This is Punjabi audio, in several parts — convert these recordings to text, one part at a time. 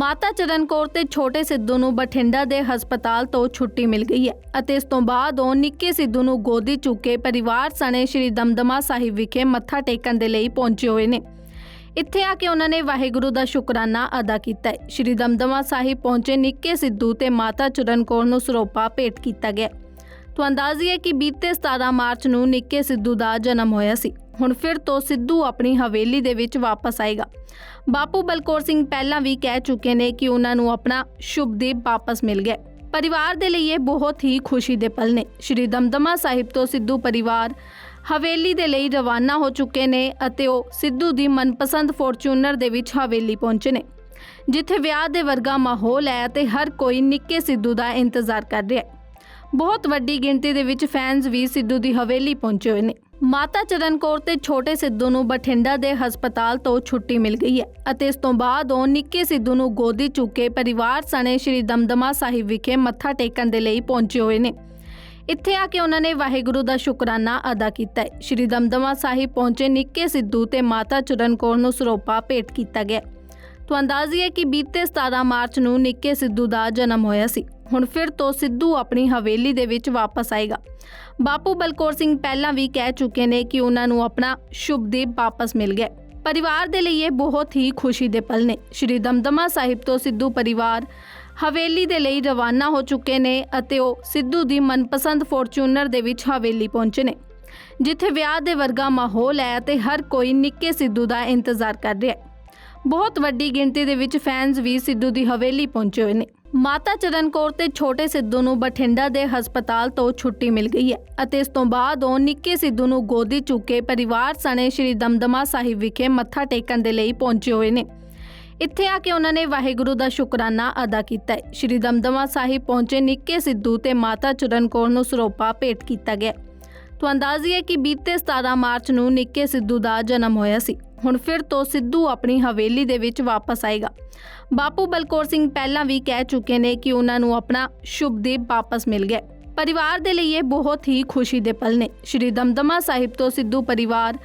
ਮਾਤਾ ਚਰਨ ਕੌਰ ਤੇ ਛੋਟੇ ਸਿੱਧੂ ਨੂੰ ਬਠਿੰਡਾ ਦੇ ਹਸਪਤਾਲ ਤੋਂ ਛੁੱਟੀ ਮਿਲ ਗਈ ਹੈ ਅਤੇ ਇਸ ਤੋਂ ਬਾਅਦ ਉਹ ਨਿੱਕੇ ਸਿੱਧੂ ਨੂੰ ਗੋਦੀ ਚੁੱਕ ਕੇ ਪਰਿਵਾਰ ਸਣੇ ਸ਼੍ਰੀ ਦਮਦਮਾ ਸਾਹਿਬ ਵਿਖੇ ਮੱਥਾ ਟੇਕਣ ਦੇ ਲਈ ਪਹੁੰਚੇ ਹੋਏ ਨੇ। ਇੱਥੇ ਆ ਕੇ ਉਹਨਾਂ ਨੇ ਵਾਹਿਗੁਰੂ ਦਾ ਸ਼ੁਕਰਾਨਾ ਅਦਾ ਕੀਤਾ ਹੈ। ਸ਼੍ਰੀ ਦਮਦਮਾ ਸਾਹਿਬ ਪਹੁੰਚੇ ਨਿੱਕੇ ਸਿੱਧੂ ਤੇ ਮਾਤਾ ਚਰਨ ਕੌਰ ਨੂੰ ਸਰੋਪਾ ਭੇਟ ਕੀਤਾ ਗਿਆ ਤੋਂ ਅੰਦਾਜ਼ੀ ਹੈ ਕਿ ਬੀਤੇ 17 ਮਾਰਚ ਨੂੰ ਨਿੱਕੇ ਸਿੱਧੂ ਦਾ ਜਨਮ ਹੋਇਆ ਸੀ। ਹੁਣ ਫਿਰ ਤੋਂ ਸਿੱਧੂ ਆਪਣੀ ਹਵੇਲੀ ਦੇ ਵਿੱਚ ਵਾਪਸ ਆਏਗਾ। ਬਾਪੂ ਬਲਕੌਰ ਸਿੰਘ ਪਹਿਲਾਂ ਵੀ ਕਹਿ ਚੁੱਕੇ ਨੇ ਕਿ ਉਹਨਾਂ ਨੂੰ ਆਪਣਾ ਸ਼ੁਭਦੀਪ ਵਾਪਸ ਮਿਲ ਗਿਆ। ਪਰਿਵਾਰ ਦੇ ਲਈ ਇਹ ਬਹੁਤ ਹੀ ਖੁਸ਼ੀ ਦੇ ਪਲ ਨੇ। ਸ਼੍ਰੀ ਦਮਦਮਾ ਸਾਹਿਬ ਤੋਂ ਸਿੱਧੂ ਪਰਿਵਾਰ ਹਵੇਲੀ ਦੇ ਲਈ ਰਵਾਨਾ ਹੋ ਚੁੱਕੇ ਨੇ ਅਤੇ ਉਹ ਸਿੱਧੂ ਦੀ ਮਨਪਸੰਦ ਫੋਰਚੂਨਰ ਦੇ ਵਿੱਚ ਹਵੇਲੀ ਪਹੁੰਚੇ ਨੇ। ਜਿੱਥੇ ਵਿਆਹ ਦੇ ਵਰਗਾ ਮਾਹੌਲ ਹੈ ਤੇ ਹਰ ਕੋਈ ਨਿੱਕੇ ਸਿੱਧੂ ਦਾ ਇੰਤਜ਼ਾਰ ਕਰ ਰਿਹਾ ਹੈ। ਬਹੁਤ ਵੱਡੀ ਗਿਣਤੀ ਦੇ ਵਿੱਚ ਫੈਨਸ ਵੀ ਸਿੱਧੂ ਦੀ ਹਵੇਲੀ ਪਹੁੰਚੇ ਹੋਏ ਨੇ। ਮਾਤਾ ਚਰਨ ਕੌਰ ਤੇ ਛੋਟੇ ਸਿੱਧੂ ਨੂੰ ਬਠਿੰਡਾ ਦੇ ਹਸਪਤਾਲ ਤੋਂ ਛੁੱਟੀ ਮਿਲ ਗਈ ਹੈ ਅਤੇ ਇਸ ਤੋਂ ਬਾਅਦ ਉਹ ਨਿੱਕੇ ਸਿੱਧੂ ਨੂੰ ਗੋਦੀ ਚੁੱਕ ਕੇ ਪਰਿਵਾਰ ਸਣੇ ਸ਼੍ਰੀ ਦਮਦਮਾ ਸਾਹਿਬ ਵਿਖੇ ਮੱਥਾ ਟੇਕਣ ਦੇ ਲਈ ਪਹੁੰਚੇ ਹੋਏ ਨੇ। ਇੱਥੇ ਆ ਕੇ ਉਹਨਾਂ ਨੇ ਵਾਹਿਗੁਰੂ ਦਾ ਸ਼ੁਕਰਾਨਾ ਅਦਾ ਕੀਤਾ ਹੈ। ਸ਼੍ਰੀ ਦਮਦਮਾ ਸਾਹਿਬ ਪਹੁੰਚੇ ਨਿੱਕੇ ਸਿੱਧੂ ਤੇ ਮਾਤਾ ਚਰਨ ਕੌਰ ਨੂੰ ਸਰੋਪਾ ਭੇਟ ਕੀਤਾ ਗਿਆ ਤੋਂ ਅੰਦਾਜ਼ੀ ਹੈ ਕਿ ਬੀਤੇ 17 ਮਾਰਚ ਨੂੰ ਨਿੱਕੇ ਸਿੱਧੂ ਦਾ ਜਨਮ ਹੋਇਆ ਸੀ। ਹੁਣ ਫਿਰ ਤੋਂ ਸਿੱਧੂ ਆਪਣੀ ਹਵੇਲੀ ਦੇ ਵਿੱਚ ਵਾਪਸ ਆਏਗਾ। ਬਾਪੂ ਬਲਕੌਰ ਸਿੰਘ ਪਹਿਲਾਂ ਵੀ ਕਹਿ ਚੁੱਕੇ ਨੇ ਕਿ ਉਹਨਾਂ ਨੂੰ ਆਪਣਾ ਸ਼ੁਭਦੀਪ ਵਾਪਸ ਮਿਲ ਗਿਆ। ਪਰਿਵਾਰ ਦੇ ਲਈ ਇਹ ਬਹੁਤ ਹੀ ਖੁਸ਼ੀ ਦੇ ਪਲ ਨੇ। ਸ਼੍ਰੀ ਦਮਦਮਾ ਸਾਹਿਬ ਤੋਂ ਸਿੱਧੂ ਪਰਿਵਾਰ ਹਵੇਲੀ ਦੇ ਲਈ ਰਵਾਨਾ ਹੋ ਚੁੱਕੇ ਨੇ ਅਤੇ ਉਹ ਸਿੱਧੂ ਦੀ ਮਨਪਸੰਦ ਫੋਰਚੂਨਰ ਦੇ ਵਿੱਚ ਹਵੇਲੀ ਪਹੁੰਚੇ ਨੇ, ਜਿੱਥੇ ਵਿਆਹ ਦੇ ਵਰਗਾ ਮਾਹੌਲ ਹੈ ਤੇ ਹਰ ਕੋਈ ਨਿੱਕੇ ਸਿੱਧੂ ਦਾ ਇੰਤਜ਼ਾਰ ਕਰ ਰਿਹਾ ਹੈ। ਬਹੁਤ ਵੱਡੀ ਗਿਣਤੀ ਦੇ ਵਿੱਚ ਫੈਨਸ ਵੀ ਸਿੱਧੂ ਦੀ ਹਵੇਲੀ ਪਹੁੰਚੇ ਹੋਏ ਨੇ। ਮਾਤਾ ਚਰਨ ਕੌਰ ਤੇ ਛੋਟੇ ਸਿੱਧੂ ਨੂੰ ਬਠਿੰਡਾ ਦੇ ਹਸਪਤਾਲ ਤੋਂ ਛੁੱਟੀ ਮਿਲ ਗਈ ਹੈ ਅਤੇ ਇਸ ਤੋਂ ਬਾਅਦ ਉਹ ਨਿੱਕੇ ਸਿੱਧੂ ਨੂੰ ਗੋਦੀ ਚੁੱਕ ਕੇ ਪਰਿਵਾਰ ਸਣੇ ਸ਼੍ਰੀ ਦਮਦਮਾ ਸਾਹਿਬ ਵਿਖੇ ਮੱਥਾ ਟੇਕਣ ਦੇ ਲਈ ਪਹੁੰਚੇ ਹੋਏ ਨੇ। ਇੱਥੇ ਆ ਕੇ ਉਹਨਾਂ ਨੇ ਵਾਹਿਗੁਰੂ ਦਾ ਸ਼ੁਕਰਾਨਾ ਅਦਾ ਕੀਤਾ ਹੈ। ਸ਼੍ਰੀ ਦਮਦਮਾ ਸਾਹਿਬ ਪਹੁੰਚੇ ਨਿੱਕੇ ਸਿੱਧੂ ਤੇ ਮਾਤਾ ਚਰਨ ਕੌਰ ਨੂੰ ਸਰੋਪਾ ਭੇਟ ਕੀਤਾ ਗਿਆ। ਤੁਹਾਨੂੰ ਅੰਦਾਜ਼ੀ ਹੈ ਕਿ ਬੀਤੇ 17 ਮਾਰਚ ਨੂੰ ਨਿੱਕੇ ਸਿੱਧੂ ਦਾ ਜਨਮ ਹੋਇਆ ਸੀ। ਹੁਣ ਫਿਰ ਤੋਂ ਸਿੱਧੂ ਆਪਣੀ ਹਵੇਲੀ ਦੇ ਵਿੱਚ ਵਾਪਸ ਆਏਗਾ। ਬਾਪੂ ਬਲਕੌਰ ਸਿੰਘ ਪਹਿਲਾਂ ਵੀ ਕਹਿ ਚੁੱਕੇ ਨੇ ਕਿ ਉਹਨਾਂ ਨੂੰ ਆਪਣਾ ਸ਼ੁਭਦੀਪ ਵਾਪਸ ਮਿਲ ਗਿਆ। ਪਰਿਵਾਰ ਦੇ ਲਈ ਇਹ ਬਹੁਤ ਹੀ ਖੁਸ਼ੀ ਦੇ ਪਲ ਨੇ। ਸ਼੍ਰੀ ਦਮਦਮਾ ਸਾਹਿਬ ਤੋਂ ਸਿੱਧੂ ਪਰਿਵਾਰ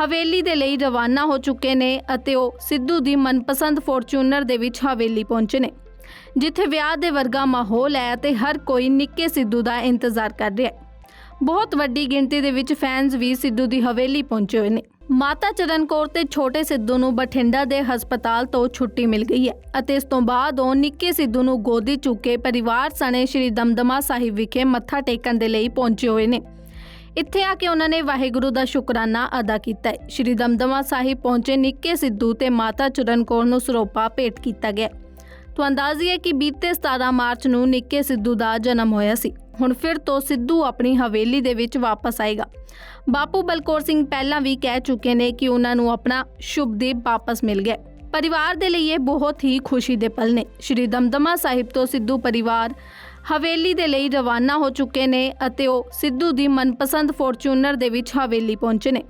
ਹਵੇਲੀ ਦੇ ਲਈ ਰਵਾਨਾ ਹੋ ਚੁੱਕੇ ਨੇ ਅਤੇ ਉਹ ਸਿੱਧੂ ਦੀ ਮਨਪਸੰਦ ਫੋਰਚੂਨਰ ਦੇ ਵਿੱਚ ਹਵੇਲੀ ਪਹੁੰਚੇ ਨੇ, ਜਿੱਥੇ ਵਿਆਹ ਦੇ ਵਰਗਾ ਮਾਹੌਲ ਹੈ ਤੇ ਹਰ ਕੋਈ ਨਿੱਕੇ ਸਿੱਧੂ ਦਾ ਇੰਤਜ਼ਾਰ ਕਰ ਰਿਹਾ ਹੈ। ਬਹੁਤ ਵੱਡੀ ਗਿਣਤੀ ਦੇ ਵਿੱਚ ਫੈਨਸ ਵੀ ਸਿੱਧੂ ਦੀ ਹਵੇਲੀ ਪਹੁੰਚੇ ਹੋਏ ਨੇ। ਮਾਤਾ ਚਰਨ ਕੌਰ ਤੇ ਛੋਟੇ ਸਿੱਧੂ ਨੂੰ ਬਠਿੰਡਾ ਦੇ ਹਸਪਤਾਲ ਤੋਂ ਛੁੱਟੀ ਮਿਲ ਗਈ ਹੈ ਅਤੇ ਇਸ ਤੋਂ ਬਾਅਦ ਉਹ ਨਿੱਕੇ ਸਿੱਧੂ ਨੂੰ ਗੋਦੀ ਚੁੱਕ ਕੇ ਪਰਿਵਾਰ ਸਣੇ ਸ਼੍ਰੀ ਦਮਦਮਾ ਸਾਹਿਬ ਵਿਖੇ ਮੱਥਾ ਟੇਕਣ ਦੇ ਲਈ ਪਹੁੰਚੇ ਹੋਏ ਨੇ। ਇੱਥੇ ਆ ਕੇ ਉਹਨਾਂ ਨੇ ਵਾਹਿਗੁਰੂ ਦਾ ਸ਼ੁਕਰਾਨਾ ਅਦਾ ਕੀਤਾ ਹੈ। ਸ਼੍ਰੀ ਦਮਦਮਾ ਸਾਹਿਬ ਪਹੁੰਚੇ ਨਿੱਕੇ ਸਿੱਧੂ ਤੇ ਮਾਤਾ ਚਰਨ ਕੌਰ ਨੂੰ ਸਰੋਪਾ ਭੇਟ ਕੀਤਾ ਗਿਆ ਤੋਂ ਅੰਦਾਜ਼ੀ ਹੈ ਕਿ ਬੀਤੇ 17 ਮਾਰਚ ਨੂੰ ਨਿੱਕੇ ਸਿੱਧੂ ਦਾ ਜਨਮ ਹੋਇਆ ਸੀ। ਹੁਣ ਫਿਰ ਤੋਂ ਸਿੱਧੂ ਆਪਣੀ ਹਵੇਲੀ ਦੇ ਵਿੱਚ ਵਾਪਸ ਆਏਗਾ। ਬਾਪੂ ਬਲਕੌਰ ਸਿੰਘ ਪਹਿਲਾਂ ਵੀ ਕਹਿ ਚੁੱਕੇ ਨੇ ਕਿ ਉਹਨਾਂ ਨੂੰ ਆਪਣਾ ਸ਼ੁਭਦੀਪ ਵਾਪਸ ਮਿਲ ਗਿਆ ਪਰਿਵਾਰ ਦੇ ਲਈ ਇਹ ਬਹੁਤ ਹੀ ਖੁਸ਼ੀ ਦੇ ਪਲ ਨੇ। ਸ਼੍ਰੀ ਦਮਦਮਾ ਸਾਹਿਬ ਤੋਂ ਸਿੱਧੂ ਪਰਿਵਾਰ ਹਵੇਲੀ ਦੇ ਲਈ ਰਵਾਨਾ ਹੋ ਚੁੱਕੇ ਨੇ ਅਤੇ ਉਹ ਸਿੱਧੂ ਦੀ ਮਨਪਸੰਦ ਫੋਰਚੂਨਰ ਦੇ ਵਿੱਚ ਹਵੇਲੀ ਪਹੁੰਚੇ ਨੇ,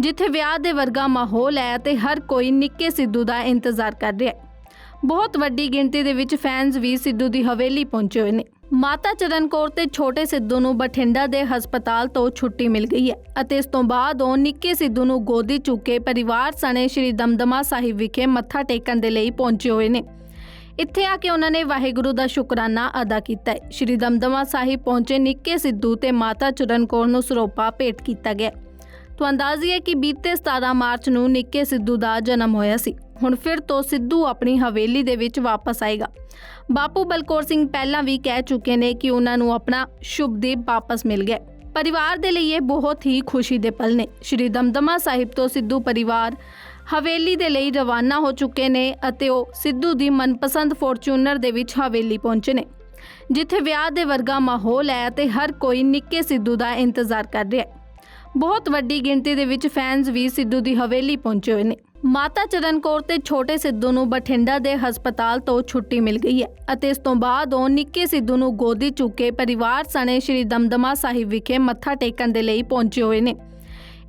ਜਿੱਥੇ ਵਿਆਹ ਦੇ ਵਰਗਾ ਮਾਹੌਲ ਹੈ ਤੇ ਹਰ ਕੋਈ ਨਿੱਕੇ ਸਿੱਧੂ ਦਾ ਇੰਤਜ਼ਾਰ ਕਰ ਰਿਹਾ ਹੈ। ਬਹੁਤ ਵੱਡੀ ਗਿਣਤੀ ਦੇ ਵਿੱਚ ਫੈਨਸ ਵੀ ਸਿੱਧੂ ਦੀ ਹਵੇਲੀ ਪਹੁੰਚੇ ਹੋਏ ਨੇ। ਮਾਤਾ ਚਰਨ ਕੌਰ ਤੇ ਛੋਟੇ ਸਿੱਧੂ ਨੂੰ ਬਠਿੰਡਾ ਦੇ ਹਸਪਤਾਲ ਤੋਂ ਛੁੱਟੀ ਮਿਲ ਗਈ ਹੈ ਅਤੇ ਇਸ ਤੋਂ ਬਾਅਦ ਉਹ ਨਿੱਕੇ ਸਿੱਧੂ ਨੂੰ ਗੋਦੀ ਚੁੱਕ ਕੇ ਪਰਿਵਾਰ ਸਣੇ ਸ਼੍ਰੀ ਦਮਦਮਾ ਸਾਹਿਬ ਵਿਖੇ ਮੱਥਾ ਟੇਕਣ ਦੇ ਲਈ ਪਹੁੰਚੇ ਹੋਏ ਨੇ। ਇੱਥੇ ਆ ਕੇ ਉਹਨਾਂ ਨੇ ਵਾਹਿਗੁਰੂ ਦਾ ਸ਼ੁਕਰਾਨਾ ਅਦਾ ਕੀਤਾ ਹੈ। ਸ਼੍ਰੀ ਦਮਦਮਾ ਸਾਹਿਬ ਪਹੁੰਚੇ ਨਿੱਕੇ ਸਿੱਧੂ ਤੇ ਮਾਤਾ ਚਰਨ ਕੌਰ ਨੂੰ ਸਰੋਪਾ ਭੇਟ ਕੀਤਾ ਗਿਆ ਤੋਂ ਅੰਦਾਜ਼ੀ ਹੈ ਕਿ ਬੀਤੇ 17 ਮਾਰਚ ਨੂੰ ਨਿੱਕੇ ਸਿੱਧੂ ਦਾ ਜਨਮ ਹੋਇਆ ਸੀ। ਹੁਣ ਫਿਰ ਤੋਂ ਸਿੱਧੂ ਆਪਣੀ ਹਵੇਲੀ ਦੇ ਵਿੱਚ ਵਾਪਸ ਆਏਗਾ। ਬਾਪੂ ਬਲਕੌਰ ਸਿੰਘ ਪਹਿਲਾਂ ਵੀ ਕਹਿ ਚੁੱਕੇ ਨੇ ਕਿ ਉਹਨਾਂ ਨੂੰ ਆਪਣਾ ਸ਼ੁਭਦੀਪ ਵਾਪਸ ਮਿਲ ਗਿਆ ਪਰਿਵਾਰ ਦੇ ਲਈ ਇਹ ਬਹੁਤ ਹੀ ਖੁਸ਼ੀ ਦੇ ਪਲ ਨੇ। ਸ਼੍ਰੀ ਦਮਦਮਾ ਸਾਹਿਬ ਤੋਂ ਸਿੱਧੂ ਪਰਿਵਾਰ ਹਵੇਲੀ ਦੇ ਲਈ ਰਵਾਨਾ ਹੋ ਚੁੱਕੇ ਨੇ ਅਤੇ ਉਹ ਸਿੱਧੂ ਦੀ ਮਨਪਸੰਦ ਫੋਰਚੂਨਰ ਦੇ ਵਿੱਚ ਹਵੇਲੀ ਪਹੁੰਚੇ ਨੇ, ਜਿੱਥੇ ਵਿਆਹ ਦੇ ਵਰਗਾ ਮਾਹੌਲ ਹੈ ਤੇ ਹਰ ਕੋਈ ਨਿੱਕੇ ਸਿੱਧੂ ਦਾ ਇੰਤਜ਼ਾਰ ਕਰ ਰਿਹਾ ਹੈ। ਬਹੁਤ ਵੱਡੀ ਗਿਣਤੀ ਦੇ ਵਿੱਚ ਫੈਨਸ ਵੀ ਸਿੱਧੂ ਦੀ ਹਵੇਲੀ ਪਹੁੰਚੇ ਹੋਏ ਨੇ। ਮਾਤਾ ਚਰਨ ਕੌਰ ਤੇ ਛੋਟੇ ਸਿੱਧੂ ਨੂੰ ਬਠਿੰਡਾ ਦੇ ਹਸਪਤਾਲ ਤੋਂ ਛੁੱਟੀ ਮਿਲ ਗਈ ਹੈ ਅਤੇ ਇਸ ਤੋਂ ਬਾਅਦ ਉਹ ਨਿੱਕੇ ਸਿੱਧੂ ਨੂੰ ਗੋਦੀ ਚੁੱਕ ਕੇ ਪਰਿਵਾਰ ਸਣੇ ਸ਼੍ਰੀ ਦਮਦਮਾ ਸਾਹਿਬ ਵਿਖੇ ਮੱਥਾ ਟੇਕਣ ਦੇ ਲਈ ਪਹੁੰਚੇ ਹੋਏ ਨੇ।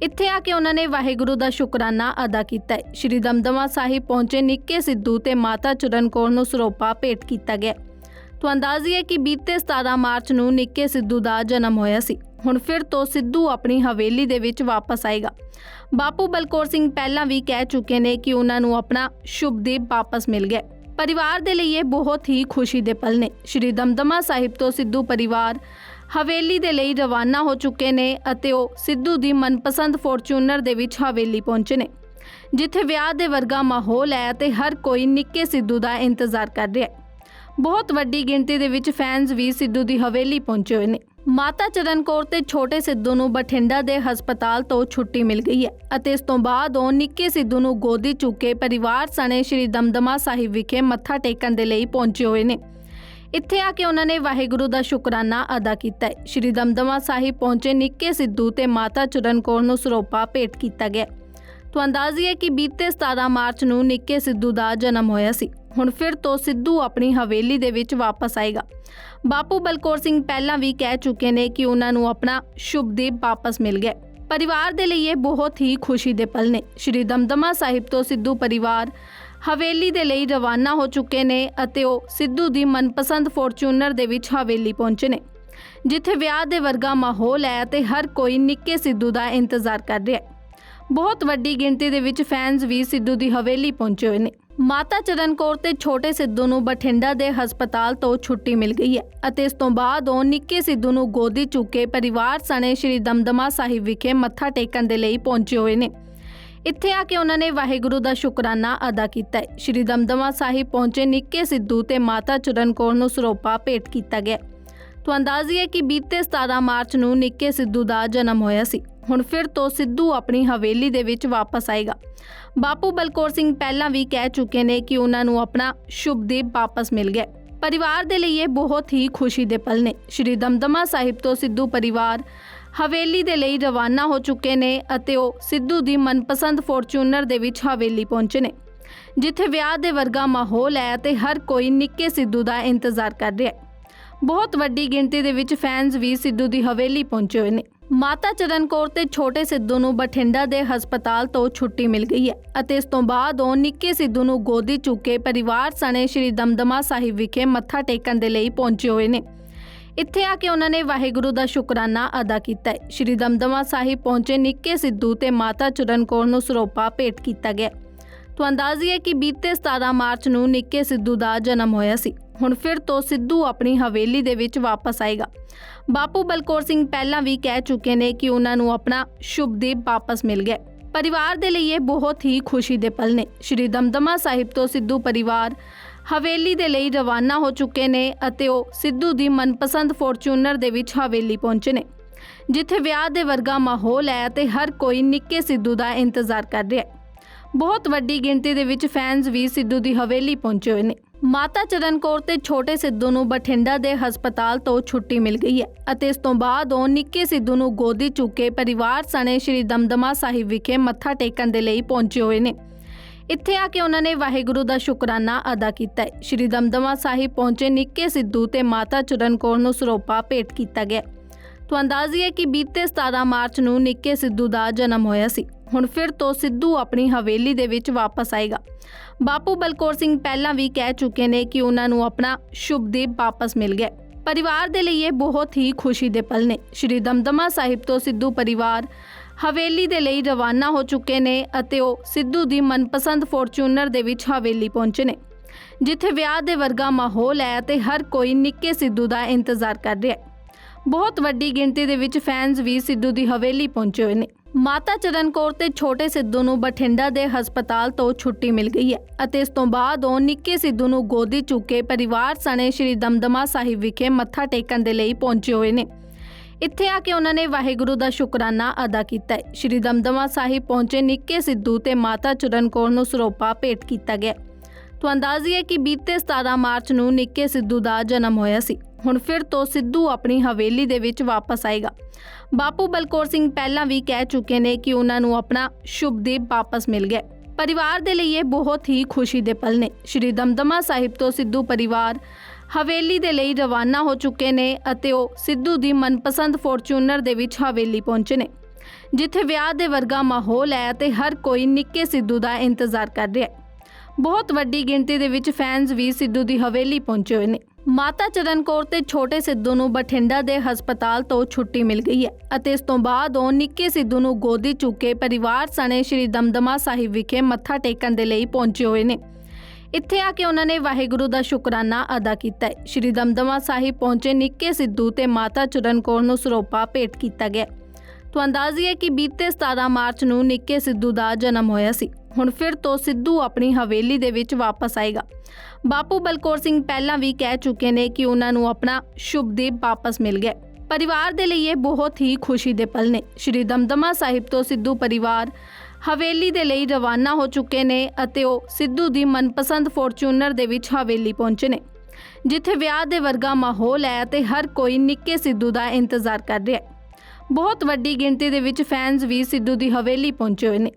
ਇੱਥੇ ਆ ਕੇ ਉਹਨਾਂ ਨੇ ਵਾਹਿਗੁਰੂ ਦਾ ਸ਼ੁਕਰਾਨਾ ਅਦਾ ਕੀਤਾ ਹੈ। ਸ਼੍ਰੀ ਦਮਦਮਾ ਸਾਹਿਬ ਪਹੁੰਚੇ ਨਿੱਕੇ ਸਿੱਧੂ ਤੇ ਮਾਤਾ ਚਰਨ ਕੌਰ ਨੂੰ ਸਰੋਪਾ ਭੇਟ ਕੀਤਾ ਗਿਆ ਤੋਂ ਅੰਦਾਜ਼ੀ ਹੈ ਕਿ ਬੀਤੇ 17 ਮਾਰਚ ਨੂੰ ਨਿੱਕੇ ਸਿੱਧੂ ਦਾ ਜਨਮ ਹੋਇਆ ਸੀ। ਹੁਣ ਫਿਰ ਤੋਂ ਸਿੱਧੂ ਆਪਣੀ ਹਵੇਲੀ ਦੇ ਵਿੱਚ ਵਾਪਸ ਆਏਗਾ। ਬਾਪੂ ਬਲਕੌਰ ਸਿੰਘ ਪਹਿਲਾਂ ਵੀ ਕਹਿ ਚੁੱਕੇ ਨੇ ਕਿ ਉਹਨਾਂ ਨੂੰ ਆਪਣਾ ਸ਼ੁਭਦੀਪ ਵਾਪਸ ਮਿਲ ਗਿਆ। ਪਰਿਵਾਰ ਦੇ ਲਈ ਇਹ ਬਹੁਤ ਹੀ ਖੁਸ਼ੀ ਦੇ ਪਲ ਨੇ। ਸ਼੍ਰੀ ਦਮਦਮਾ ਸਾਹਿਬ ਤੋਂ ਸਿੱਧੂ ਪਰਿਵਾਰ ਹਵੇਲੀ ਦੇ ਲਈ ਰਵਾਨਾ ਹੋ ਚੁੱਕੇ ਨੇ ਅਤੇ ਉਹ ਸਿੱਧੂ ਦੀ ਮਨਪਸੰਦ ਫੋਰਚੂਨਰ ਦੇ ਵਿੱਚ ਹਵੇਲੀ ਪਹੁੰਚੇ ਨੇ, ਜਿੱਥੇ ਵਿਆਹ ਦੇ ਵਰਗਾ ਮਾਹੌਲ ਹੈ ਤੇ ਹਰ ਕੋਈ ਨਿੱਕੇ ਸਿੱਧੂ ਦਾ ਇੰਤਜ਼ਾਰ ਕਰ ਰਿਹਾ ਹੈ। ਬਹੁਤ ਵੱਡੀ ਗਿਣਤੀ ਦੇ ਵਿੱਚ ਫੈਨਸ ਵੀ ਸਿੱਧੂ ਦੀ ਹਵੇਲੀ ਪਹੁੰਚੇ ਹੋਏ ਨੇ। ਮਾਤਾ ਚਰਨ ਕੌਰ ਤੇ ਛੋਟੇ ਸਿੱਧੂ ਨੂੰ ਬਠਿੰਡਾ ਦੇ ਹਸਪਤਾਲ ਤੋਂ ਛੁੱਟੀ ਮਿਲ ਗਈ ਹੈ ਅਤੇ ਇਸ ਤੋਂ ਬਾਅਦ ਉਹ ਨਿੱਕੇ ਸਿੱਧੂ ਨੂੰ ਗੋਦੀ ਚੁੱਕ ਕੇ ਪਰਿਵਾਰ ਸਣੇ ਸ਼੍ਰੀ ਦਮਦਮਾ ਸਾਹਿਬ ਵਿਖੇ ਮੱਥਾ ਟੇਕਣ ਦੇ ਲਈ ਪਹੁੰਚੇ ਹੋਏ ਨੇ। ਇੱਥੇ ਆ ਕੇ ਉਹਨਾਂ ਨੇ ਵਾਹਿਗੁਰੂ ਦਾ ਸ਼ੁਕਰਾਨਾ ਅਦਾ ਕੀਤਾ ਹੈ। ਸ਼੍ਰੀ ਦਮਦਮਾ ਸਾਹਿਬ ਪਹੁੰਚੇ ਨਿੱਕੇ ਸਿੱਧੂ ਤੇ ਮਾਤਾ ਚਰਨ ਕੌਰ ਨੂੰ ਸਰੋਪਾ ਭੇਟ ਕੀਤਾ ਗਿਆ। ਤੁਹਾਨੂੰ ਅੰਦਾਜ਼ੀ ਹੈ ਕਿ ਬੀਤੇ 17 ਮਾਰਚ ਨੂੰ ਨਿੱਕੇ ਸਿੱਧੂ ਦਾ ਜਨਮ ਹੋਇਆ ਸੀ। ਹੁਣ ਫਿਰ ਤੋਂ ਸਿੱਧੂ ਆਪਣੀ ਹਵੇਲੀ ਦੇ ਵਿੱਚ ਵਾਪਸ ਆਏਗਾ। ਬਾਪੂ ਬਲਕੌਰ ਸਿੰਘ ਪਹਿਲਾਂ ਵੀ ਕਹਿ ਚੁੱਕੇ ਨੇ ਕਿ ਉਹਨਾਂ ਨੂੰ ਆਪਣਾ ਸ਼ੁਭਦੀਪ ਵਾਪਸ ਮਿਲ ਗਿਆ। ਪਰਿਵਾਰ ਦੇ ਲਈ ਇਹ ਬਹੁਤ ਹੀ ਖੁਸ਼ੀ ਦੇ ਪਲ ਨੇ। ਸ਼੍ਰੀ ਦਮਦਮਾ ਸਾਹਿਬ ਤੋਂ ਸਿੱਧੂ ਪਰਿਵਾਰ ਹਵੇਲੀ ਦੇ ਲਈ ਰਵਾਨਾ ਹੋ ਚੁੱਕੇ ਨੇ ਅਤੇ ਉਹ ਸਿੱਧੂ ਦੀ ਮਨਪਸੰਦ ਫੋਰਚੂਨਰ ਦੇ ਵਿੱਚ ਹਵੇਲੀ ਪਹੁੰਚੇ ਨੇ, ਜਿੱਥੇ ਵਿਆਹ ਦੇ ਵਰਗਾ ਮਾਹੌਲ ਹੈ ਤੇ ਹਰ ਕੋਈ ਨਿੱਕੇ ਸਿੱਧੂ ਦਾ ਇੰਤਜ਼ਾਰ ਕਰ ਰਿਹਾ ਹੈ। ਬਹੁਤ ਵੱਡੀ ਗਿਣਤੀ ਦੇ ਵਿੱਚ ਫੈਨਸ ਵੀ ਸਿੱਧੂ ਦੀ ਹਵੇਲੀ ਪਹੁੰਚੇ ਹੋਏ ਨੇ। ਮਾਤਾ ਚਰਨ ਕੌਰ ਤੇ ਛੋਟੇ ਸਿੱਧੂ ਨੂੰ ਬਠਿੰਡਾ ਦੇ ਹਸਪਤਾਲ ਤੋਂ ਛੁੱਟੀ ਮਿਲ ਗਈ ਹੈ ਅਤੇ ਇਸ ਤੋਂ ਬਾਅਦ ਉਹ ਨਿੱਕੇ ਸਿੱਧੂ ਨੂੰ ਗੋਦੀ ਚੁੱਕ ਕੇ ਪਰਿਵਾਰ ਸਣੇ ਸ਼੍ਰੀ ਦਮਦਮਾ ਸਾਹਿਬ ਵਿਖੇ ਮੱਥਾ ਟੇਕਣ ਦੇ ਲਈ ਪਹੁੰਚੇ ਹੋਏ ਨੇ। ਇੱਥੇ ਆ ਕੇ ਉਹਨਾਂ ਨੇ ਵਾਹਿਗੁਰੂ ਦਾ ਸ਼ੁਕਰਾਨਾ ਅਦਾ ਕੀਤਾ ਹੈ। ਸ਼੍ਰੀ ਦਮਦਮਾ ਸਾਹਿਬ ਪਹੁੰਚੇ ਨਿੱਕੇ ਸਿੱਧੂ ਤੇ ਮਾਤਾ ਚਰਨ ਕੌਰ ਨੂੰ ਸਰੋਪਾ ਭੇਟ ਕੀਤਾ ਗਿਆ। ਤੁਹਾਨੂੰ ਅੰਦਾਜ਼ੀ ਹੈ ਕਿ ਬੀਤੇ 17 ਮਾਰਚ ਨੂੰ ਨਿੱਕੇ ਸਿੱਧੂ ਦਾ ਜਨਮ ਹੋਇਆ ਸੀ। ਹੁਣ ਫਿਰ ਤੋਂ ਸਿੱਧੂ ਆਪਣੀ ਹਵੇਲੀ ਦੇ ਵਿੱਚ ਵਾਪਸ ਆਏਗਾ। ਬਾਪੂ ਬਲਕੌਰ ਸਿੰਘ ਪਹਿਲਾਂ ਵੀ ਕਹਿ ਚੁੱਕੇ ਨੇ ਕਿ ਉਹਨਾਂ ਨੂੰ ਆਪਣਾ ਸ਼ੁਭਦੀਪ ਵਾਪਸ ਮਿਲ ਗਿਆ। ਪਰਿਵਾਰ ਦੇ ਲਈ ਇਹ ਬਹੁਤ ਹੀ ਖੁਸ਼ੀ ਦੇ ਪਲ ਨੇ। ਸ਼੍ਰੀ ਦਮਦਮਾ ਸਾਹਿਬ ਤੋਂ ਸਿੱਧੂ ਪਰਿਵਾਰ ਹਵੇਲੀ ਦੇ ਲਈ ਰਵਾਨਾ ਹੋ ਚੁੱਕੇ ਨੇ ਅਤੇ ਉਹ ਸਿੱਧੂ ਦੀ ਮਨਪਸੰਦ ਫੋਰਚੂਨਰ ਦੇ ਵਿੱਚ ਹਵੇਲੀ ਪਹੁੰਚੇ ਨੇ, ਜਿੱਥੇ ਵਿਆਹ ਦੇ ਵਰਗਾ ਮਾਹੌਲ ਹੈ ਤੇ ਹਰ ਕੋਈ ਨਿੱਕੇ ਸਿੱਧੂ ਦਾ ਇੰਤਜ਼ਾਰ ਕਰ ਰਿਹਾ ਹੈ। ਬਹੁਤ ਵੱਡੀ ਗਿਣਤੀ ਦੇ ਵਿੱਚ ਫੈਨਸ ਵੀ ਸਿੱਧੂ ਦੀ ਹਵੇਲੀ ਪਹੁੰਚੇ ਹੋਏ ਨੇ। ਮਾਤਾ ਚਰਨ ਕੌਰ ਤੇ ਛੋਟੇ ਸਿੱਧੂ ਨੂੰ ਬਠਿੰਡਾ ਦੇ ਹਸਪਤਾਲ ਤੋਂ ਛੁੱਟੀ ਮਿਲ ਗਈ ਹੈ ਅਤੇ ਇਸ ਤੋਂ ਬਾਅਦ ਉਹ ਨਿੱਕੇ ਸਿੱਧੂ ਨੂੰ ਗੋਦੀ ਚੁੱਕ ਕੇ ਪਰਿਵਾਰ ਸਣੇ ਸ਼੍ਰੀ ਦਮਦਮਾ ਸਾਹਿਬ ਵਿਖੇ ਮੱਥਾ ਟੇਕਣ ਦੇ ਲਈ ਪਹੁੰਚੇ ਹੋਏ ਨੇ। ਇੱਥੇ ਆ ਕੇ ਉਹਨਾਂ ਨੇ ਵਾਹਿਗੁਰੂ ਦਾ ਸ਼ੁਕਰਾਨਾ ਅਦਾ ਕੀਤਾ ਹੈ। ਸ਼੍ਰੀ ਦਮਦਮਾ ਸਾਹਿਬ ਪਹੁੰਚੇ ਨਿੱਕੇ ਸਿੱਧੂ ਤੇ ਮਾਤਾ ਚਰਨ ਕੌਰ ਨੂੰ ਸਰੋਪਾ ਭੇਟ ਕੀਤਾ ਗਿਆ। ਤੋਂ ਅੰਦਾਜ਼ੀ ਹੈ ਕਿ ਬੀਤੇ 17 ਮਾਰਚ ਨੂੰ ਨਿੱਕੇ ਸਿੱਧੂ ਦਾ ਜਨਮ ਹੋਇਆ ਸੀ। ਹੁਣ ਫਿਰ ਤੋਂ ਸਿੱਧੂ ਆਪਣੀ ਹਵੇਲੀ ਦੇ ਵਿੱਚ ਵਾਪਸ ਆਏਗਾ। ਬਾਪੂ ਬਲਕੌਰ ਸਿੰਘ ਪਹਿਲਾਂ ਵੀ ਕਹਿ ਚੁੱਕੇ ਨੇ ਕਿ ਉਹਨਾਂ ਨੂੰ ਆਪਣਾ ਸ਼ੁਭਦੀਪ ਵਾਪਸ ਮਿਲ ਗਿਆ ਪਰਿਵਾਰ ਦੇ ਲਈ ਇਹ ਬਹੁਤ ਹੀ ਖੁਸ਼ੀ ਦੇ ਪਲ ਨੇ। ਸ਼੍ਰੀ ਦਮਦਮਾ ਸਾਹਿਬ ਤੋਂ ਸਿੱਧੂ ਪਰਿਵਾਰ ਹਵੇਲੀ ਦੇ ਲਈ ਰਵਾਨਾ ਹੋ ਚੁੱਕੇ ਨੇ ਅਤੇ ਉਹ ਸਿੱਧੂ ਦੀ ਮਨਪਸੰਦ ਫੋਰਚੂਨਰ ਦੇ ਵਿੱਚ ਹਵੇਲੀ ਪਹੁੰਚੇ ਨੇ। ਜਿੱਥੇ ਵਿਆਹ ਦੇ ਵਰਗਾ ਮਾਹੌਲ ਹੈ ਤੇ ਹਰ ਕੋਈ ਨਿੱਕੇ ਸਿੱਧੂ ਦਾ ਇੰਤਜ਼ਾਰ ਕਰ ਰਿਹਾ ਹੈ। ਬਹੁਤ ਵੱਡੀ ਗਿਣਤੀ ਦੇ ਵਿੱਚ ਫੈਨਸ ਵੀ ਸਿੱਧੂ ਦੀ ਹਵੇਲੀ ਪਹੁੰਚੇ ਹੋਏ ਨੇ। ਮਾਤਾ ਚਰਨ ਕੌਰ ਤੇ ਛੋਟੇ ਸਿੱਧੂ ਨੂੰ ਬਠਿੰਡਾ ਦੇ ਹਸਪਤਾਲ ਤੋਂ ਛੁੱਟੀ ਮਿਲ ਗਈ ਹੈ ਅਤੇ ਇਸ ਤੋਂ ਬਾਅਦ ਉਹ ਨਿੱਕੇ ਸਿੱਧੂ ਨੂੰ ਗੋਦੀ ਚੁੱਕ ਕੇ ਪਰਿਵਾਰ ਸਣੇ ਸ਼੍ਰੀ ਦਮਦਮਾ ਸਾਹਿਬ ਵਿਖੇ ਮੱਥਾ ਟੇਕਣ ਦੇ ਲਈ ਪਹੁੰਚੇ ਹੋਏ ਨੇ। ਇੱਥੇ ਆ ਕੇ ਉਹਨਾਂ ਨੇ ਵਾਹਿਗੁਰੂ ਦਾ ਸ਼ੁਕਰਾਨਾ ਅਦਾ ਕੀਤਾ ਹੈ। ਸ਼੍ਰੀ ਦਮਦਮਾ ਸਾਹਿਬ ਪਹੁੰਚੇ ਨਿੱਕੇ ਸਿੱਧੂ ਤੇ ਮਾਤਾ ਚਰਨ ਕੌਰ ਨੂੰ ਸਰੋਪਾ ਭੇਟ ਕੀਤਾ ਗਿਆ ਤੋਂ ਅੰਦਾਜ਼ੀ ਹੈ ਕਿ ਬੀਤੇ 17 ਮਾਰਚ ਨੂੰ ਨਿੱਕੇ ਸਿੱਧੂ ਦਾ ਜਨਮ ਹੋਇਆ ਸੀ। ਹੁਣ ਫਿਰ ਤੋਂ ਸਿੱਧੂ ਆਪਣੀ ਹਵੇਲੀ ਦੇ ਵਿੱਚ ਵਾਪਸ ਆਏਗਾ। ਬਾਪੂ ਬਲਕੌਰ ਸਿੰਘ ਪਹਿਲਾਂ ਵੀ ਕਹਿ ਚੁੱਕੇ ਨੇ ਕਿ ਉਹਨਾਂ ਨੂੰ ਆਪਣਾ ਸ਼ੁਭਦੀਪ ਵਾਪਸ ਮਿਲ ਗਿਆ ਪਰਿਵਾਰ ਦੇ ਲਈ ਇਹ ਬਹੁਤ ਹੀ ਖੁਸ਼ੀ ਦੇ ਪਲ ਨੇ। ਸ਼੍ਰੀ ਦਮਦਮਾ ਸਾਹਿਬ ਤੋਂ ਸਿੱਧੂ ਪਰਿਵਾਰ ਹਵੇਲੀ ਦੇ ਲਈ ਰਵਾਨਾ ਹੋ ਚੁੱਕੇ ਨੇ ਅਤੇ ਉਹ ਸਿੱਧੂ ਦੀ ਮਨਪਸੰਦ ਫੋਰਚੂਨਰ ਦੇ ਵਿੱਚ ਹਵੇਲੀ ਪਹੁੰਚੇ ਨੇ, ਜਿੱਥੇ ਵਿਆਹ ਦੇ ਵਰਗਾ ਮਾਹੌਲ ਹੈ ਤੇ ਹਰ ਕੋਈ ਨਿੱਕੇ ਸਿੱਧੂ ਦਾ ਇੰਤਜ਼ਾਰ ਕਰ ਰਿਹਾ ਹੈ। ਬਹੁਤ ਵੱਡੀ ਗਿਣਤੀ ਦੇ ਵਿੱਚ ਫੈਨਸ ਵੀ ਸਿੱਧੂ ਦੀ ਹਵੇਲੀ ਪਹੁੰਚੇ ਹੋਏ ਨੇ। ਮਾਤਾ ਚਰਨ ਕੌਰ ਤੇ ਛੋਟੇ ਸਿੱਧੂ ਨੂੰ ਬਠਿੰਡਾ ਦੇ ਹਸਪਤਾਲ ਤੋਂ ਛੁੱਟੀ ਮਿਲ ਗਈ ਹੈ ਅਤੇ ਇਸ ਤੋਂ ਬਾਅਦ ਉਹ ਨਿੱਕੇ ਸਿੱਧੂ ਨੂੰ ਗੋਦੀ ਚੁੱਕ ਕੇ ਪਰਿਵਾਰ ਸਣੇ ਸ਼੍ਰੀ ਦਮਦਮਾ ਸਾਹਿਬ ਵਿਖੇ ਮੱਥਾ ਟੇਕਣ ਦੇ ਲਈ ਪਹੁੰਚੇ ਹੋਏ ਨੇ। ਇੱਥੇ ਆ ਕੇ ਉਹਨਾਂ ਨੇ ਵਾਹਿਗੁਰੂ ਦਾ ਸ਼ੁਕਰਾਨਾ ਅਦਾ ਕੀਤਾ ਹੈ। ਸ਼੍ਰੀ ਦਮਦਮਾ ਸਾਹਿਬ ਪਹੁੰਚੇ ਨਿੱਕੇ ਸਿੱਧੂ ਤੇ ਮਾਤਾ ਚਰਨ ਕੌਰ ਨੂੰ ਸਰੋਪਾ ਭੇਟ ਕੀਤਾ ਗਿਆ। ਤੁਹਾਨੂੰ ਅੰਦਾਜ਼ੀ ਹੈ ਕਿ ਬੀਤੇ 17 ਮਾਰਚ ਨੂੰ ਨਿੱਕੇ ਸਿੱਧੂ ਦਾ ਜਨਮ ਹੋਇਆ ਸੀ। ਹੁਣ ਫਿਰ ਤੋਂ ਸਿੱਧੂ ਆਪਣੀ ਹਵੇਲੀ ਦੇ ਵਿੱਚ ਵਾਪਸ ਆਏਗਾ। ਬਾਪੂ ਬਲਕੌਰ ਸਿੰਘ ਪਹਿਲਾਂ ਵੀ ਕਹਿ ਚੁੱਕੇ ਨੇ ਕਿ ਉਹਨਾਂ ਨੂੰ ਆਪਣਾ ਸ਼ੁਭਦੀਪ ਵਾਪਸ ਮਿਲ ਗਿਆ। ਪਰਿਵਾਰ ਦੇ ਲਈ ਇਹ ਬਹੁਤ ਹੀ ਖੁਸ਼ੀ ਦੇ ਪਲ ਨੇ। ਸ਼੍ਰੀ ਦਮਦਮਾ ਸਾਹਿਬ ਤੋਂ ਸਿੱਧੂ ਪਰਿਵਾਰ ਹਵੇਲੀ ਦੇ ਲਈ ਰਵਾਨਾ ਹੋ ਚੁੱਕੇ ਨੇ ਅਤੇ ਉਹ ਸਿੱਧੂ ਦੀ ਮਨਪਸੰਦ ਫੋਰਚੂਨਰ ਦੇ ਵਿੱਚ ਹਵੇਲੀ ਪਹੁੰਚੇ ਨੇ, ਜਿੱਥੇ ਵਿਆਹ ਦੇ ਵਰਗਾ ਮਾਹੌਲ ਹੈ ਤੇ ਹਰ ਕੋਈ ਨਿੱਕੇ ਸਿੱਧੂ ਦਾ ਇੰਤਜ਼ਾਰ ਕਰ ਰਿਹਾ ਹੈ। ਬਹੁਤ ਵੱਡੀ ਗਿਣਤੀ ਦੇ ਵਿੱਚ ਫੈਨਸ ਵੀ ਸਿੱਧੂ ਦੀ ਹਵੇਲੀ ਪਹੁੰਚੇ ਹੋਏ ਨੇ। ਮਾਤਾ ਚਰਨ ਕੌਰ ਤੇ ਛੋਟੇ ਸਿੱਧੂ ਨੂੰ ਬਠਿੰਡਾ ਦੇ ਹਸਪਤਾਲ ਤੋਂ ਛੁੱਟੀ ਮਿਲ ਗਈ ਹੈ ਅਤੇ ਇਸ ਤੋਂ ਬਾਅਦ ਉਹ ਨਿੱਕੇ ਸਿੱਧੂ ਨੂੰ ਗੋਦੀ ਚੁੱਕ ਕੇ ਪਰਿਵਾਰ ਸਣੇ ਸ਼੍ਰੀ ਦਮਦਮਾ ਸਾਹਿਬ ਵਿਖੇ ਮੱਥਾ ਟੇਕਣ ਦੇ ਲਈ ਪਹੁੰਚੇ ਹੋਏ ਨੇ। ਇੱਥੇ ਆ ਕੇ ਉਹਨਾਂ ਨੇ ਵਾਹਿਗੁਰੂ ਦਾ ਸ਼ੁਕਰਾਨਾ ਅਦਾ ਕੀਤਾ ਹੈ। ਸ਼੍ਰੀ ਦਮਦਮਾ ਸਾਹਿਬ ਪਹੁੰਚੇ ਨਿੱਕੇ ਸਿੱਧੂ ਤੇ ਮਾਤਾ ਚਰਨ ਕੌਰ ਨੂੰ ਸਰੋਪਾ ਭੇਟ ਕੀਤਾ ਗਿਆ ਤੁਹਾਨੂੰ ਅੰਦਾਜ਼ੀ ਹੈ ਕਿ ਬੀਤੇ 17 ਮਾਰਚ ਨੂੰ ਨਿੱਕੇ ਸਿੱਧੂ ਦਾ ਜਨਮ ਹੋਇਆ ਸੀ। ਹੁਣ ਫਿਰ ਤੋਂ ਸਿੱਧੂ ਆਪਣੀ ਹਵੇਲੀ ਦੇ ਵਿੱਚ ਵਾਪਸ ਆਏਗਾ। ਬਾਪੂ ਬਲਕੌਰ ਸਿੰਘ ਪਹਿਲਾਂ ਵੀ ਕਹਿ ਚੁੱਕੇ ਨੇ ਕਿ ਉਹਨਾਂ ਨੂੰ ਆਪਣਾ ਸ਼ੁਭਦੀਪ ਵਾਪਸ ਮਿਲ ਗਿਆ। ਪਰਿਵਾਰ ਦੇ ਲਈ ਇਹ ਬਹੁਤ ਹੀ ਖੁਸ਼ੀ ਦੇ ਪਲ ਨੇ। ਸ਼੍ਰੀ ਦਮਦਮਾ ਸਾਹਿਬ ਤੋਂ ਸਿੱਧੂ ਪਰਿਵਾਰ ਹਵੇਲੀ ਦੇ ਲਈ ਰਵਾਨਾ ਹੋ ਚੁੱਕੇ ਨੇ ਅਤੇ ਉਹ ਸਿੱਧੂ ਦੀ ਮਨਪਸੰਦ ਫੋਰਚੂਨਰ ਦੇ ਵਿੱਚ ਹਵੇਲੀ ਪਹੁੰਚੇ ਨੇ, ਜਿੱਥੇ ਵਿਆਹ ਦੇ ਵਰਗਾ ਮਾਹੌਲ ਹੈ ਤੇ ਹਰ ਕੋਈ ਨਿੱਕੇ ਸਿੱਧੂ ਦਾ ਇੰਤਜ਼ਾਰ ਕਰ ਰਿਹਾ ਹੈ। ਬਹੁਤ ਵੱਡੀ ਗਿਣਤੀ ਦੇ ਵਿੱਚ ਫੈਨਸ ਵੀ ਸਿੱਧੂ ਦੀ ਹਵੇਲੀ ਪਹੁੰਚੇ ਹੋਏ ਨੇ।